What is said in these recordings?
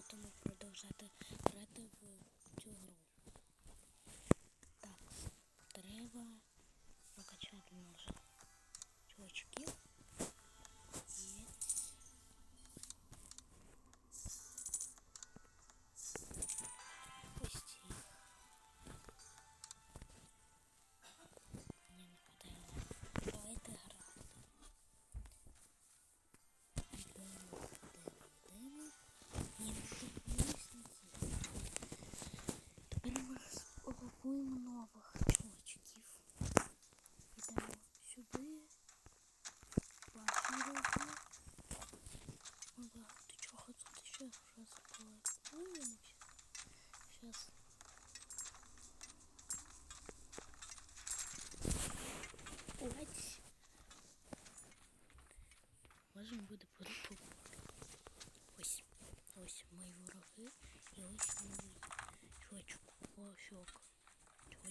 будемо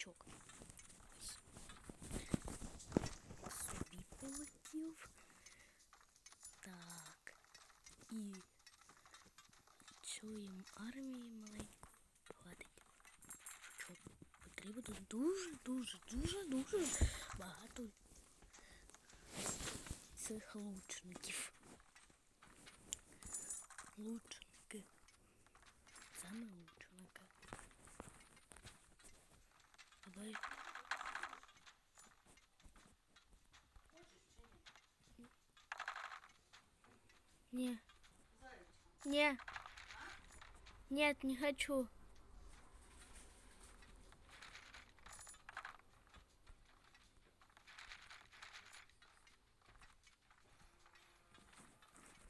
Чувачок. Ось. Собі полетів. Так. І чуємо армії маленьку. Хватить. Що потрібно тут дуже, дуже, дуже, дуже багато цих лучників. Лучники. Не. Нет, не хочу.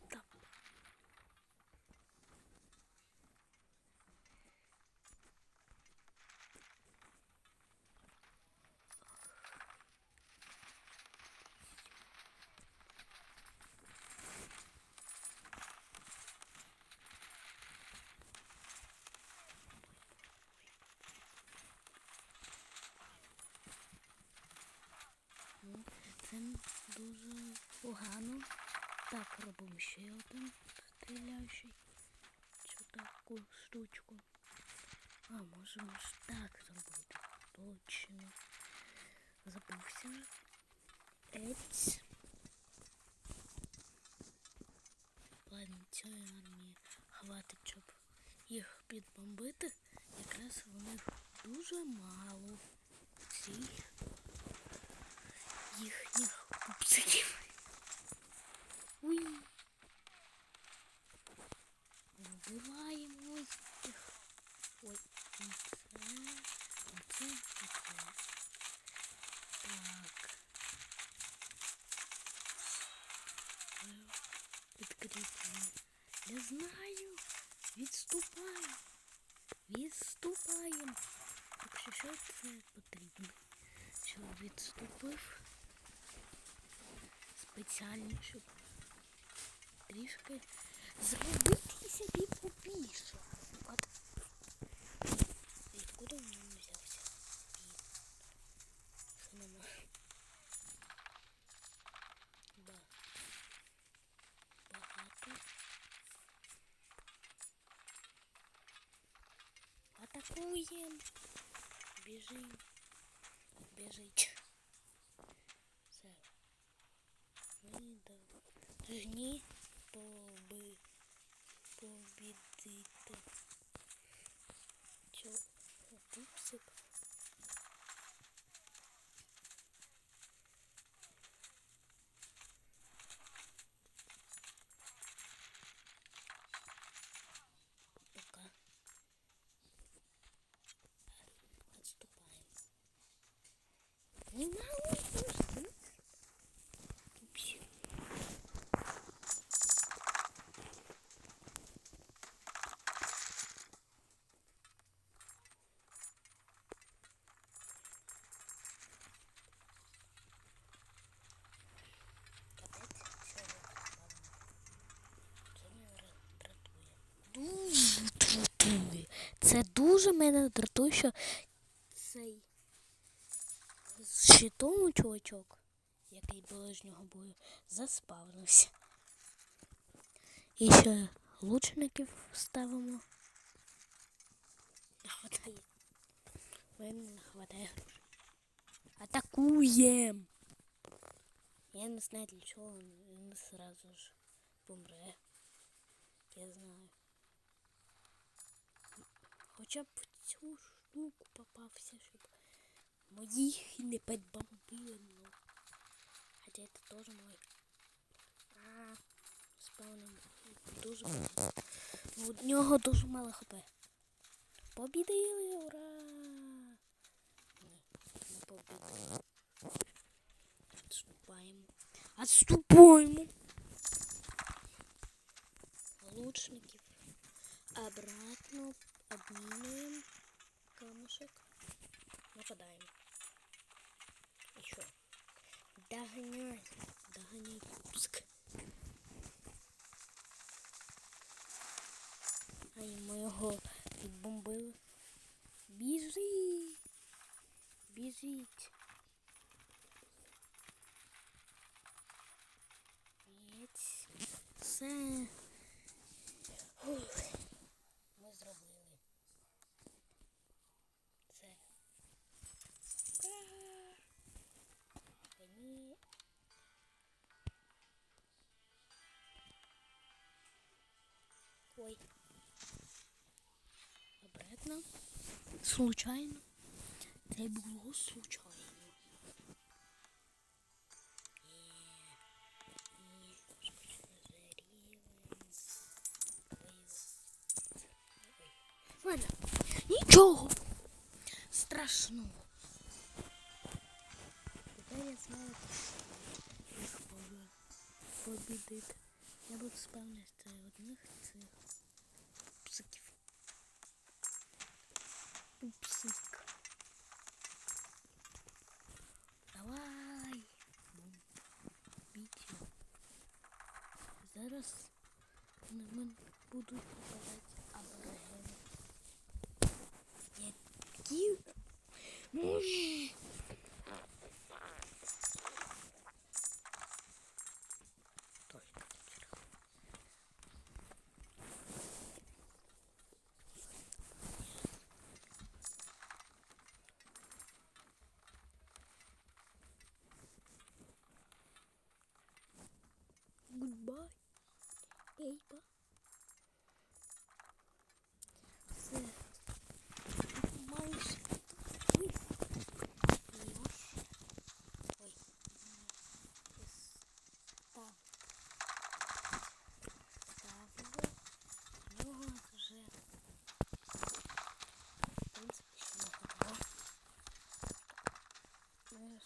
Да. Ну, Це дуже погано. Так, робимо ще один стріляючий. Цю таку штучку. А, можемо ж так зробити. Точно. Забувся. Ець. Ладно, цієї армії хватить, щоб їх підбомбити. Якраз них дуже мало цих їхніх пупсиків. Уй. Вбиваємо їх. Ой, і це, і це, і це. Так. Е, Підкріплення. Не знаю. Відступаємо. Відступаємо. Якщо що це потрібно. Що відступив спеціально, щоб трішки зробити собі побільше. От. Відкуди в не Біжим. Біжить. Все. Ми должні поби побідити. Чо пупсик? Дуже мене дратує, що цей з щитом чувачок, який ближнього бою, заспавнився. І ще лучників ставимо. Не хватає. Мені не хватає. Атакуєм! Я не знаю для чого він сразу ж помре. Я знаю. Хоча б в штуку попався, щоб моїх не підбомбили. Ну. Хотя это тоже мой. А, спавним дуже багато. Ну, У нього дуже мало хп. Побідили, ура! Ні, не побідили. Отступаємо. Отступаємо! Лучників. Обратно обмінюємо камушек. Нападаємо. І? Догоняй. Догоняй пуск. Ай, ми його. Біжи. Біжіть. Случайно. Це було случайно. Зараз на мене будуть нападати аборигени. Які? Муж. Только вчера. Goodbye, Ейба. Все. Майже. Ой. Ось. Ой. Став. Ставили. В нього вже. В принципі, ще не готово. Ми ж...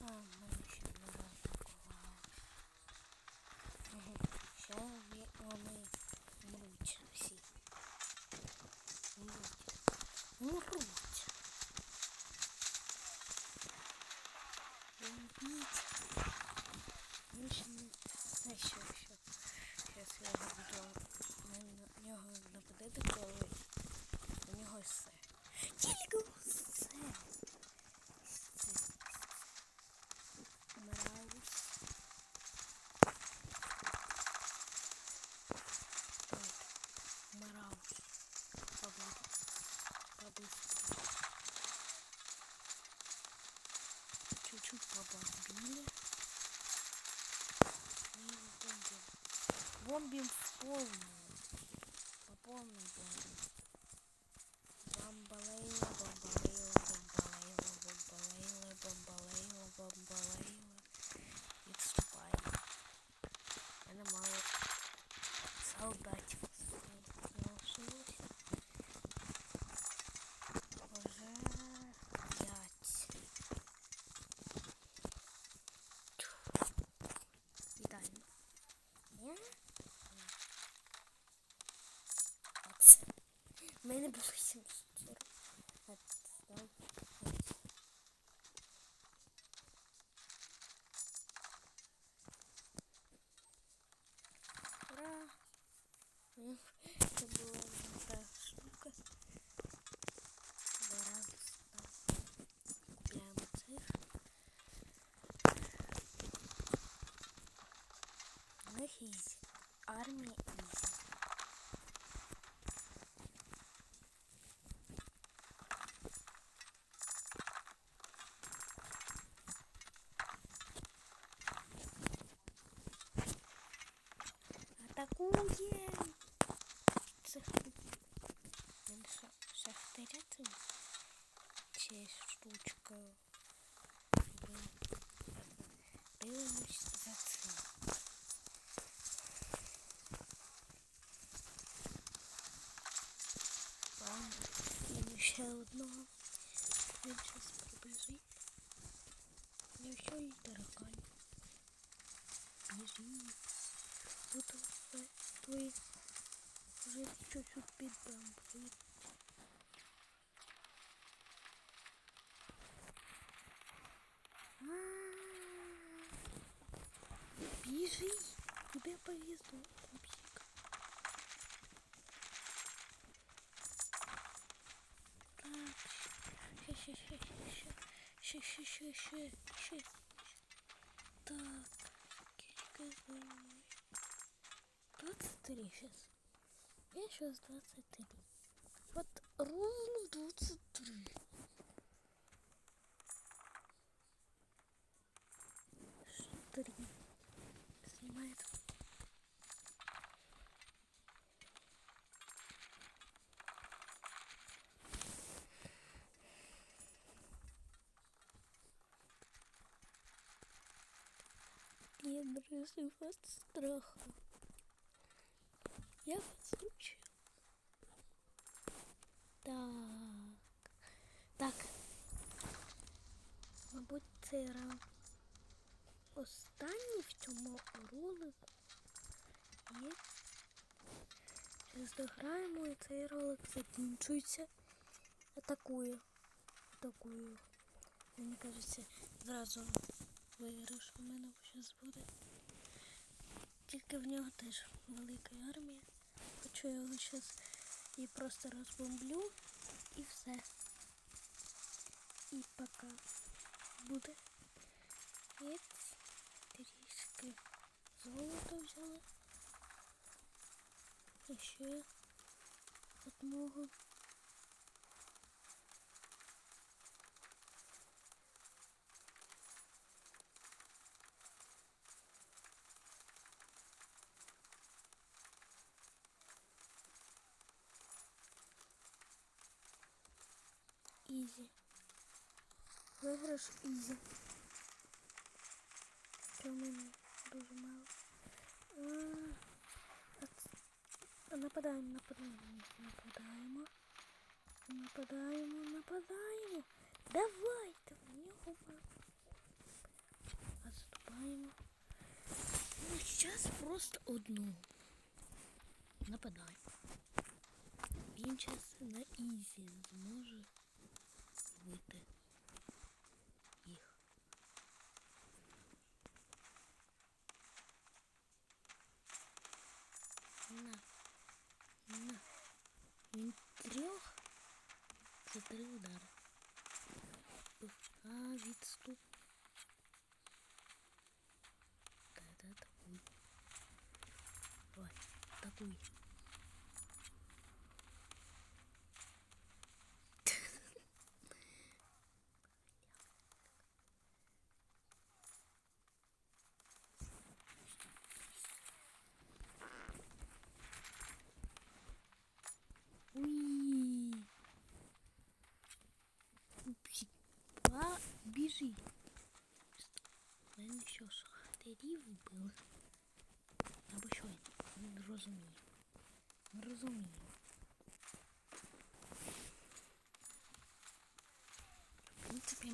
А, ми ще не розпакували. Ще вони, вони мруть всі. Мруть. Мруть. Бомбіть. Він ще не знає, що, що. Зараз я його буду на нього нападати, коли у нього все. Тільки все. Все. Мараус. Так, Мараус. Побуду. Побыстрее. Чуть-чуть побомбили. И бомбим. Бомбим в У мене було 740. От, там, от. Ура! Ну, Це була не та штука. Два рази став. Купляємо цих. У них ізі. Армія ізі. Атакуєм! Це шахтаря це чи штучка. Дивимось за цим. Ладно, ще одного. Він зараз прибіжить. Я все і таракань. Біжи. Буду вже чуть-чуть під бамбою. Бежи, тебе повезло, кубик. Так, ща, ща, ща, ща, ща, ща, ща, ща, ща. Так, кичка звонит. 23 сейчас. Я сейчас 23. Вот ровно 23. Три. Снимает. Я дрожу от страха. Я вас. Так. Так. Мабуть, раунд останній в цьому ролику. І зараз дограємо і цей ролик закінчується. Атакую. Атакую. Мені кажеться, зразу виграш у мене зараз буде. Тільки в нього теж велика армія. Хочу я його зараз і просто розбомблю і все. І пока буде. Єць. Трішки золото взяли. І ще одного. Ізі. Виграш ізі. Що в мене дуже мало. А, Нападаємо, нападаємо, нападаємо. Нападаємо, нападаємо. Давайте в нього. Отступаємо. Ну, зараз просто одну. Нападаємо. Він зараз на ізі зможе вбити Ой. Біжи. Він що ж, хатирів вбили. Він розуміє. Ми розуміємо. В принципі,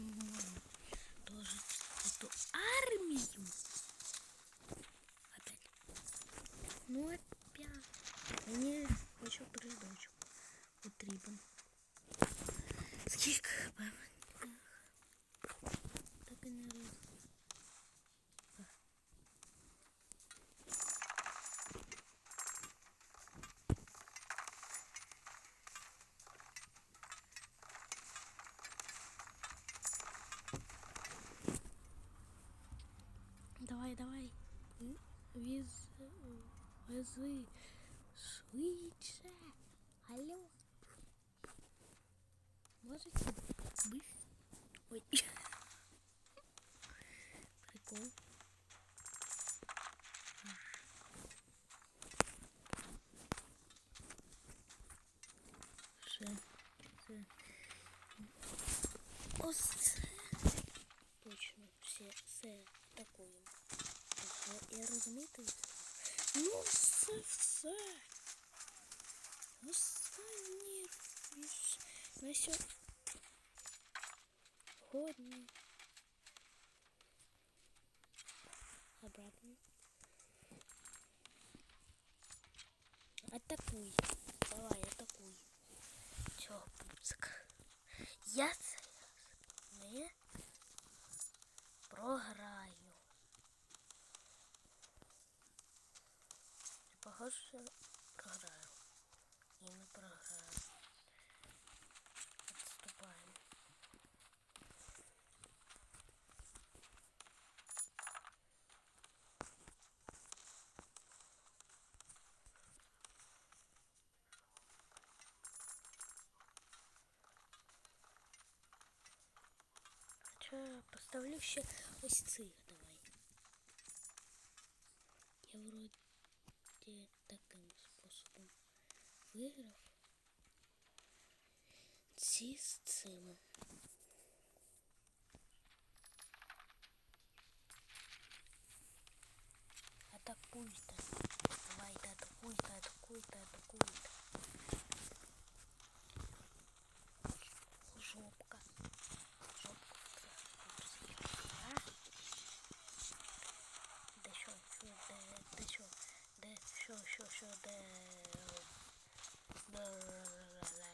Давай, давай. Віз... Вези. Швидше. Алло. Можете быть? Ой. Це все. Останній рубіж. На сьогодні. Обратно. Атакуй. Давай, атакуй. Цього пуцика. Я це не програю. Поставлю ще ось давай. Я вроді таким способом виграв. Ці з. Де, що, що, що, де, де, ла-ла-ла-ла.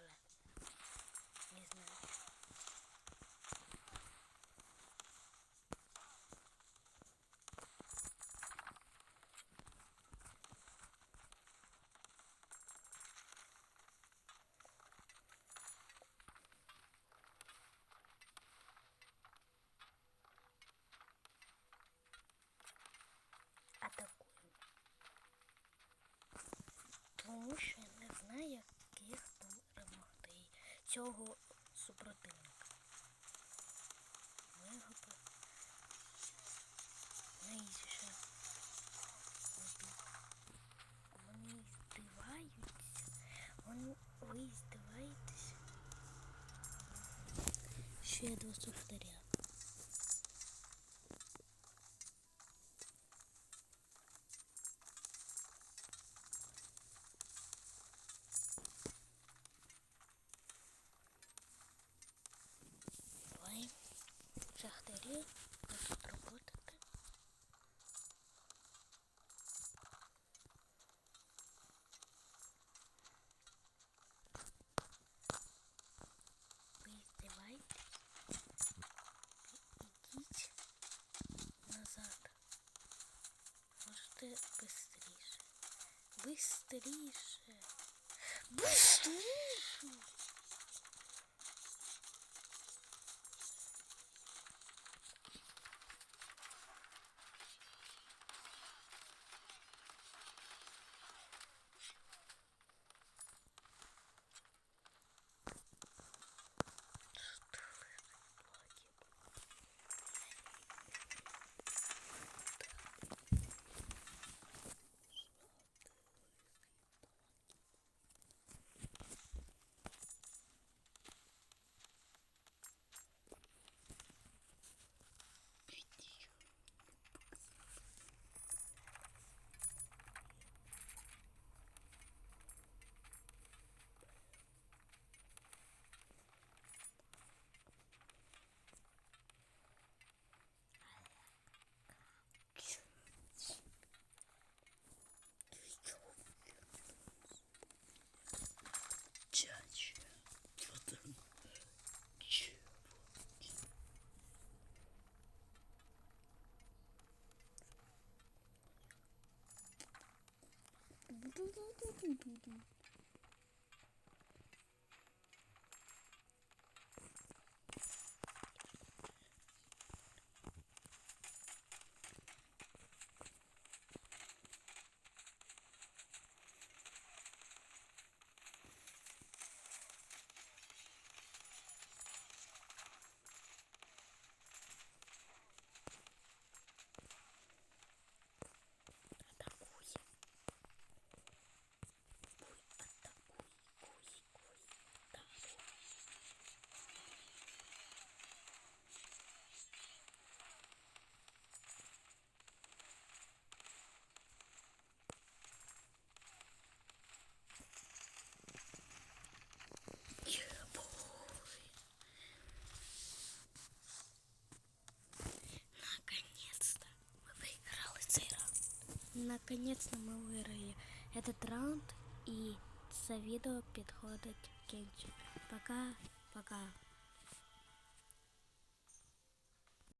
Не знаю. атакую. Тому що не знаю, яких перемогти цього супротивника. Ми його найбільше. Вони здиваються. Вони, ви здиваєтесь, я два сухаря. Быстріше. Быстріше. Nereden buldun? Наконец-то мы выиграли этот раунд и це відео підходить кінцю. Пока, пока.